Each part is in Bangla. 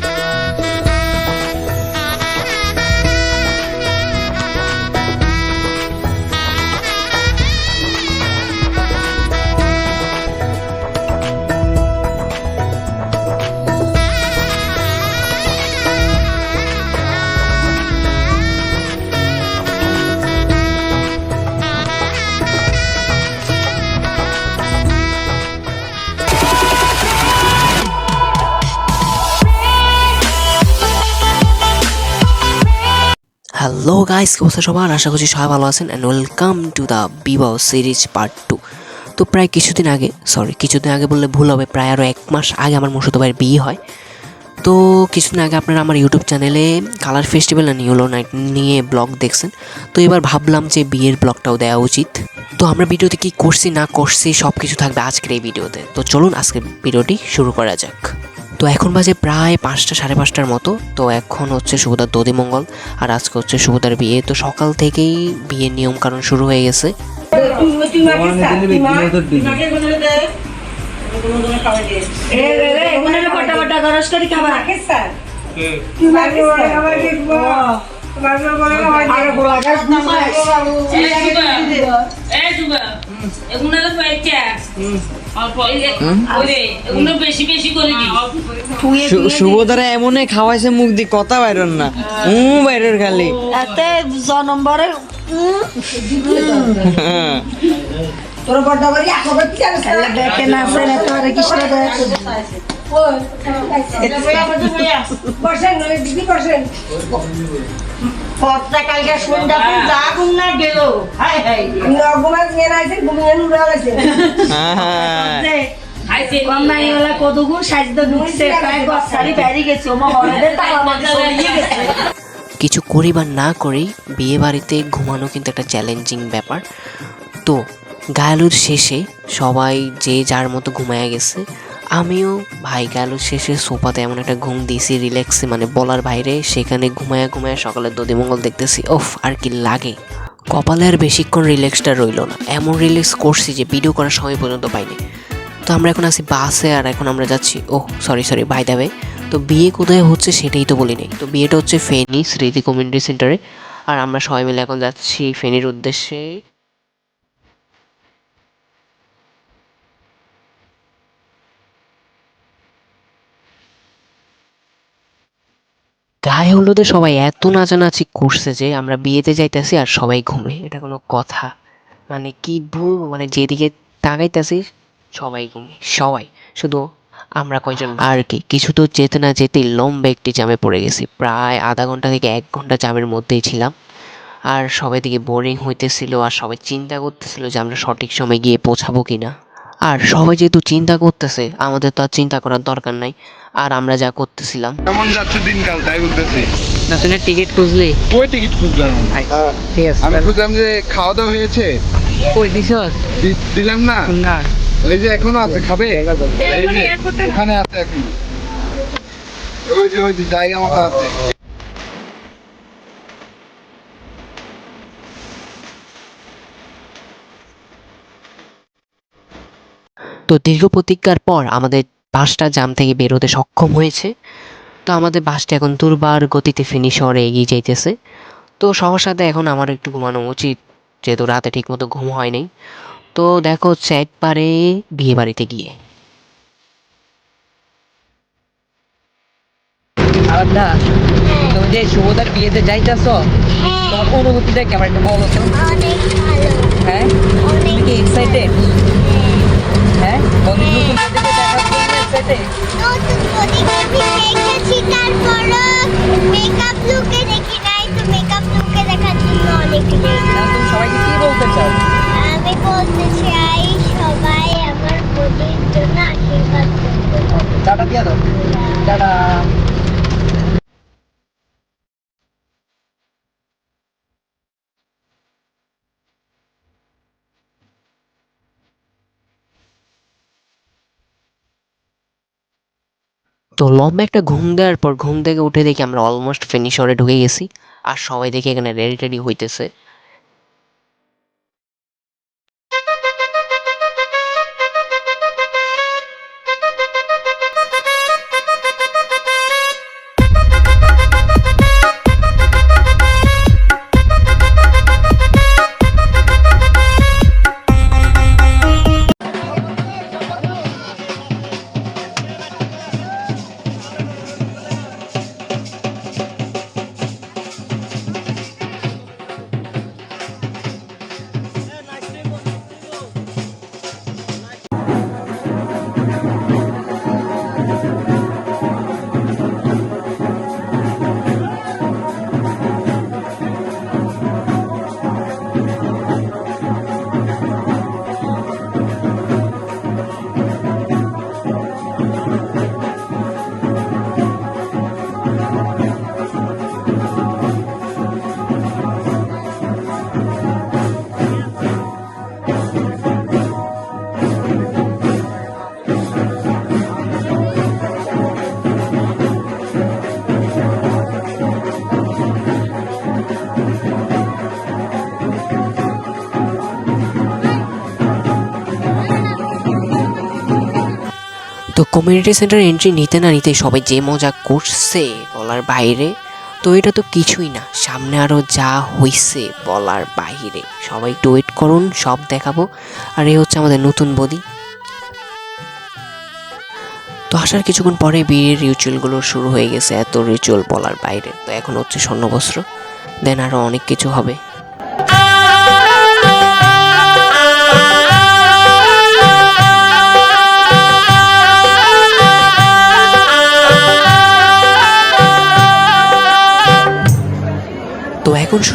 Música হ্যালো গাইস কি অবস্থা সবার? আশা করছি সবাই ভালো আছেন অ্যান্ড ওয়েলকাম টু দ্য বিবাহ সিরিজ পার্ট টু তো প্রায় কিছুদিন আগে সরি কিছুদিন আগে বললে ভুল হবে, প্রায় আরও এক মাস আগে আমার মসুদ ভাইয়ের বিয়ে হয়। তো কিছুদিন আগে আপনারা আমার ইউটিউব চ্যানেলে colour festival and yellow night নিয়ে ব্লগ দেখছেন। তো এবার ভাবলাম যে বিয়ের ব্লগটাও দেওয়া উচিত। তো আমরা ভিডিওতে কী করছি, না করছি সব কিছু থাকবে আজকের এই ভিডিওতে। তো চলুন আজকের ভিডিওটি শুরু করা যাক। তো এখন বাজে প্রায় পাঁচটা সাড়ে পাঁচটার মতো। তো এখন হচ্ছে শুভদার দধিমঙ্গল আর আজকে হচ্ছে শুভদার বিয়ে। তো সকাল থেকেই বিয়ের নিয়ম কারণ শুরু হয়ে গেছে। বেশি বেশি করে দিই। সু- শুভধারা এমনে খাওয়াইছে মুখ দিয়ে কথা বাইরন না। উ বাইরের খালি। এতে জনম্বরে হ্যাঁ। দেখে না আছে না তোরে কৃষ্ণ দেখ পথটা কালকে সন্ধ্যা ফুল যা গুম না গেল। হাই হাই। খাইছে কম নাই ওলা কদগুণ সাজতে ঢুকছে প্রায় গছ সারি বাইরে গেছে ওমা হরদে তালা মাঝে গেছে। কিছু করি বা না করেই বিয়ে বাড়িতে ঘুমানো কিন্তু একটা চ্যালেঞ্জিং ব্যাপার। তো গায়ালুর শেষে সবাই যে যার মতো ঘুমায় গেছে আমিও ভাই গেল শেষে সোফাতে এমন একটা ঘুম দিয়েছি রিল্যাক্সে মানে বলার বাইরে সেখানে ঘুমায়া ঘুমায়া সকালে দধিমঙ্গল দেখতেছি। ওফ, আর কি লাগে। কপালে আর বেশিক্ষণ রিল্যাক্সটা রইল না। এমন রিল্যাক্স করছি যে ভিডিও করার সময় পর্যন্ত পাইনি। তো আমরা এখন আছি বাসে আর এখন আমরা যাচ্ছি ও সরি সরি বাই দেবে তো বিয়ে কোথায় হচ্ছে সেটাই তো বলি নাই তো বিয়েটা হচ্ছে ফেনী স্মৃতি কমিউনিটি সেন্টারে। আর আমরা সবাই মিলে এখন যাচ্ছি ফেনীর উদ্দেশ্যে গায়ে হলুদে সবাই এত নাচানাচি করছে যে আমরা বিয়েতে যাইতেছি আর সবাই ঘুমে। এটা কোনো কথা। মানে কি বলব? মানে যেদিকে তাকাইতেছি, সবাই ঘুমে। সবাই। শুধু আমরা কয়জন আর কি? কিছু তো যেতে না যেতেই লম্বা একটি জামে পড়ে গেছি। প্রায় আধা ঘণ্টা থেকে এক ঘণ্টা জামের মধ্যেই ছিলাম। আর সবাই দিকে বোরিং হইতেছিল আর সবাই চিন্তা করতেছিল যে আমরা সঠিক সময় গিয়ে পৌঁছাবো কিনা। আর সবাই যেহেতু চিন্তা করতেছে, আমাদের তো আর চিন্তা করার দরকার নাই। আর আমরা যা করতেছিলাম। কেমন যাচ্ছে দিনকাল? তাই বলতেছি। না শুনে টিকিট খুঁজলি? কই টিকিট খুঁজলাম? ঠিক আছে আমি খুঁজলাম যে খাওয়া দাওয়া হয়েছে। কই দিছ? দিলাম না? না। এই যে এখনও আছে খাবে? এই যে ওখানে আছে এখন। ওই যে ওই যে জায়গা মতো আছে তো দীর্ঘ প্রতীক্ষার পর আমাদের বাসটা জাম থেকে বেরোতে সক্ষম হয়েছে। তো আমাদের বাসটা এখন দুর্বার গতিতে ফিনিশ শহরে এগিয়ে যাইতেছে। তো সবার সাথে এখন আমার একটু ঘুমানো উচিত যেহেতু রাতে ঠিকমতো ঘুম হয় নাই। তো দেখো হচ্ছে একবারে বিয়ে বাড়িতে গিয়ে। আলাদা তুমি যে শুভদার বিয়েতে যাইতেছ তোমার অনুভূতিটা কেমন একটু বলো তো। হ্যাঁ? তুমি কি এক্সাইটেড হ্যাঁ। বন্ধু তারপরও মেকআপ লুকে দেখি নাই তো মেকআপ লুকে দেখার জন্য অনেক তুমি সবাইকে কি বলতে চাও? আমি বলতে চাই সবাই আমার বডির জন্য আশীর্বাদ টাটা দিয়ে দাও। টাটা। তো লম্বা একটা ঘুম দেওয়ার পর ঘুম থেকে উঠে দেখি আমরা অলমোস্ট ফিনিশরে ঢুকে গেছি। আর সবাই দেখি এখানে রেডি টেডি হইতেছে। কমিউনিটি সেন্টার এন্ট্রি নিতে না নিতে সবাই যে মজা করছে বলার বাইরে, তো এটা তো কিছুই না। সামনে আরও যা হইছে বলার বাইরে। সবাই একটু ওয়েট করুন, সব দেখাবো। আর এই হচ্ছে আমাদের নতুন বদি। তো আসার কিছুক্ষণ পরে বিয়ের রিচুয়ালগুলো শুরু হয়ে গেছে, এত রিচুয়াল বলার বাইরে। তো এখন হচ্ছে স্বর্ণবস্ত্র দেন আরও অনেক কিছু হবে।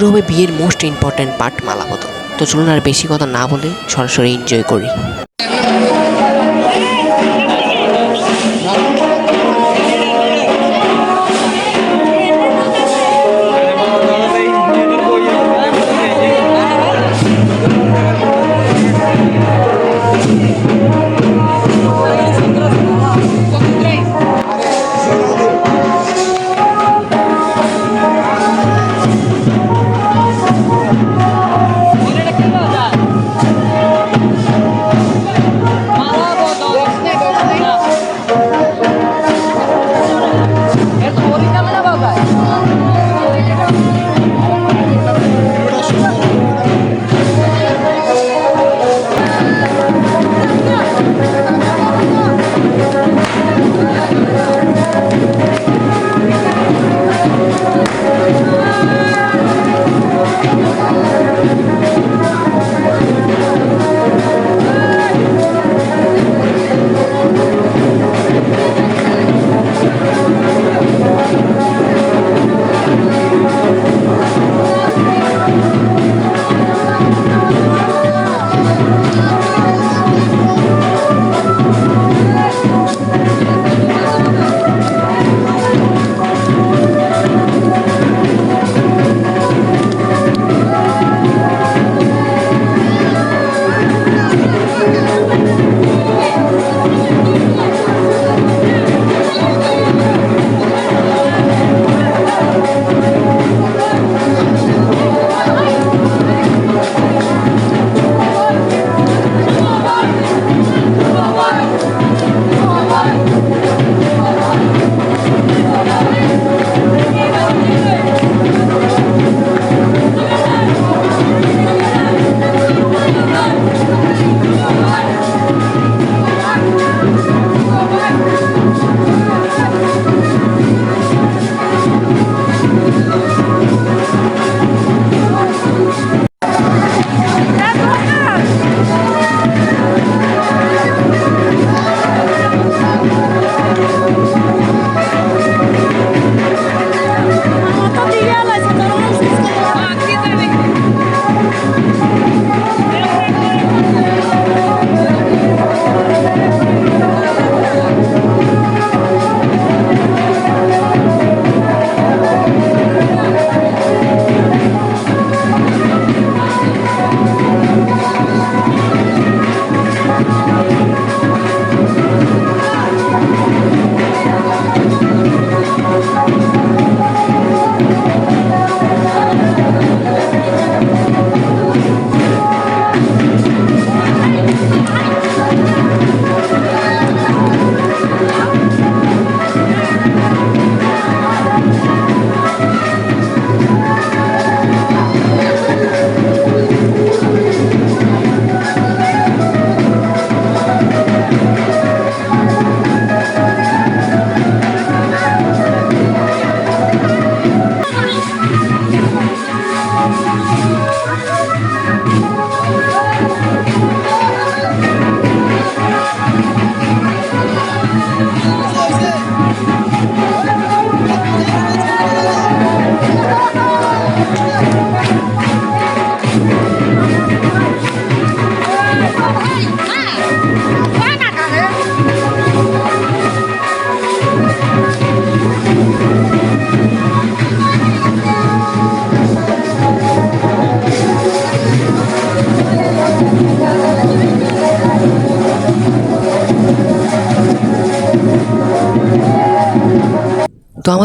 শুরু হবে বিয়ের মোস্ট ইম্পর্ট্যান্ট পার্ট মালাবদল তো চলুন আর বেশি কথা না বলে সরাসরি এনজয় করি।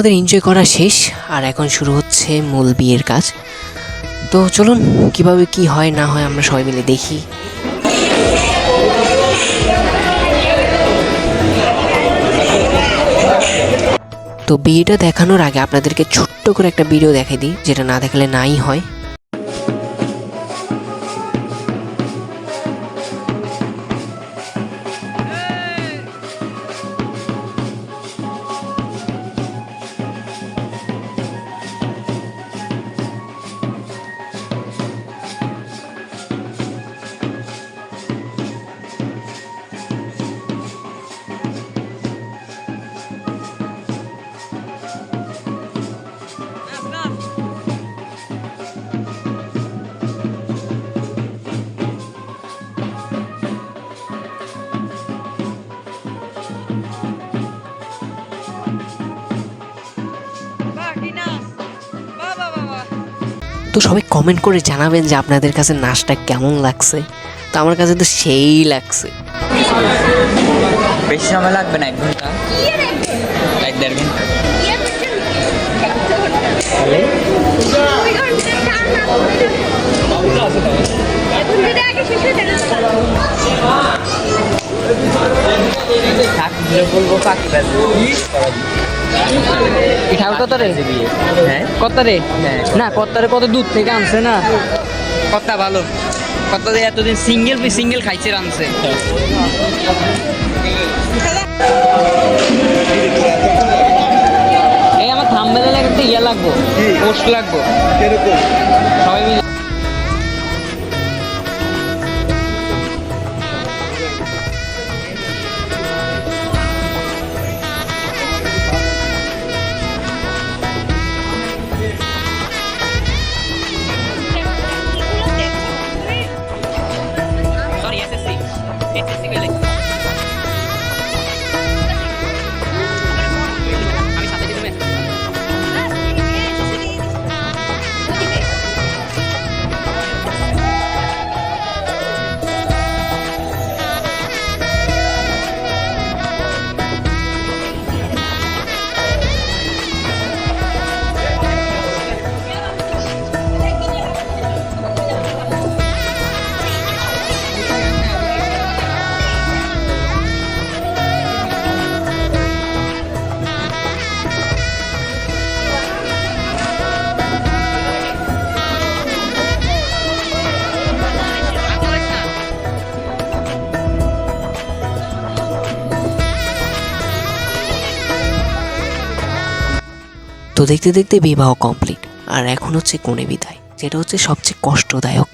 আমাদের এনজয় করা শেষ, আর এখন শুরু হচ্ছে মূল বিয়ের কাজ। তো চলুন, কীভাবে কি হয়, না হয় আমরা সবাই মিলে দেখি। তো বিয়েটা দেখানোর আগে আপনাদেরকে ছোট্ট করে একটা ভিডিও দেখাই দিই, যেটা না দেখালে নাই হয়। সবাই কমেন্ট করে জানাবেন যে আপনাদের কাছে নাচটা কেমন লাগছে। তো আমার কাছে তো সেই লাগছে। বেশি সময় লাগবে না এক ঘণ্টা? ঠাকুর কত রে? হ্যাঁ? কত রে? না কত্তারে কত দূর থেকে আনছে না? কত্তা ভালো। কত্তা এতদিন সিঙ্গেল সিঙ্গেল খাইছে আনছে এই আমার থাম্বেলে লাগাতে ইয়ে লাগবো। পোস্ট লাগবো। সবাই মিলে দেখতে দেখতে বিবাহ কমপ্লিট আর এখন হচ্ছে কোণে বিদায় যেটা হচ্ছে সবচেয়ে কষ্টদায়ক।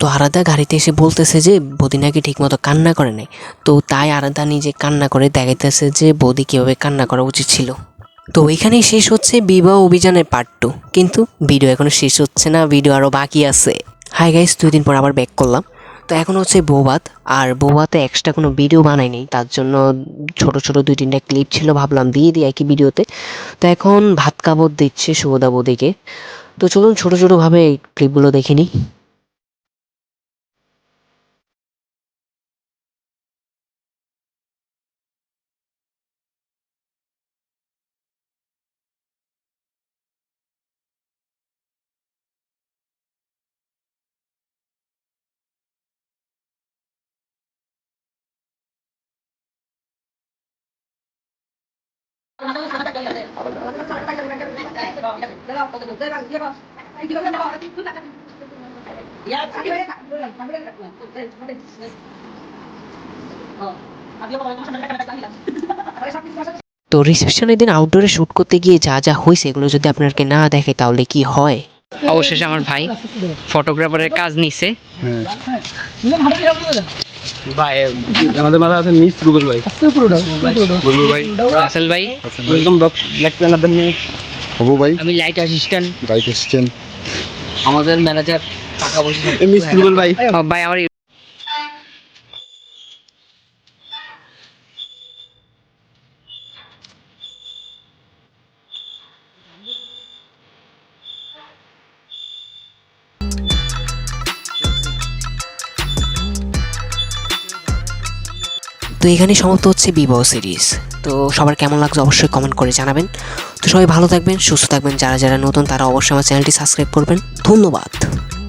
তো আরাদা গাড়িতে এসে বলতেছে যে, বৌদি নাকি ঠিকমতো কান্না করে নাই। তো তাই আরাদা নিজে কান্না করে দেখাইতেছে যে, বৌদি কীভাবে কান্না করা উচিত ছিল। তো এখানেই শেষ হচ্ছে বিবাহ অভিযানের পার্ট টু কিন্তু ভিডিও এখনও শেষ হচ্ছে না ভিডিও আরও বাকি আছে। হাই গাইস দুই দিন পর আবার ব্যাক করলাম। তো এখন হচ্ছে বৌবাত আর বৌবাতে এক্সট্রা কোনো ভিডিও বানাইনি তার জন্য ছোট ছোট দুই তিনটা ক্লিপ ছিল, ভাবলাম দিয়ে দিই একই ভিডিওতে তো এখন ভাত কাপড় দিচ্ছে সুবোধা বৌদিকে তো চলুন ছোটো ছোটোভাবে এই ক্লিপগুলো দেখে নিই। তো রিসেপশনের দিন আউটডোরে শ্যুট করতে গিয়ে যা যা হয়েছে এগুলো যদি আপনাকে না দেখে তাহলে কি হয়? অবশেষে আমার ভাই ফটোগ্রাফারের কাজ নিছে। ভাই আমাদের মাথা আছে মিস রুবেল ভাই। রুবেল ভাই রাসেল ভাই। ওয়েলকাম ব্যাক লেগ প্ল্যানারদের নিয়ে হবু ভাই। আমি লাইট অ্যাসিস্ট্যান্ট। বাইক এসছেন আমাদের ম্যানেজার টাকা বসে মিস রুবেল ভাই। ভাই আমার তো এখানে সমাপ্ত হচ্ছে বিবাহ সিরিজ তো সবার কেমন লাগছে অবশ্যই কমেন্ট করে জানাবেন। তো সবাই ভালো থাকবেন, সুস্থ থাকবেন, যারা যারা নতুন তারা অবশ্যই আমার চ্যানেলটি সাবস্ক্রাইব করবেন। ধন্যবাদ।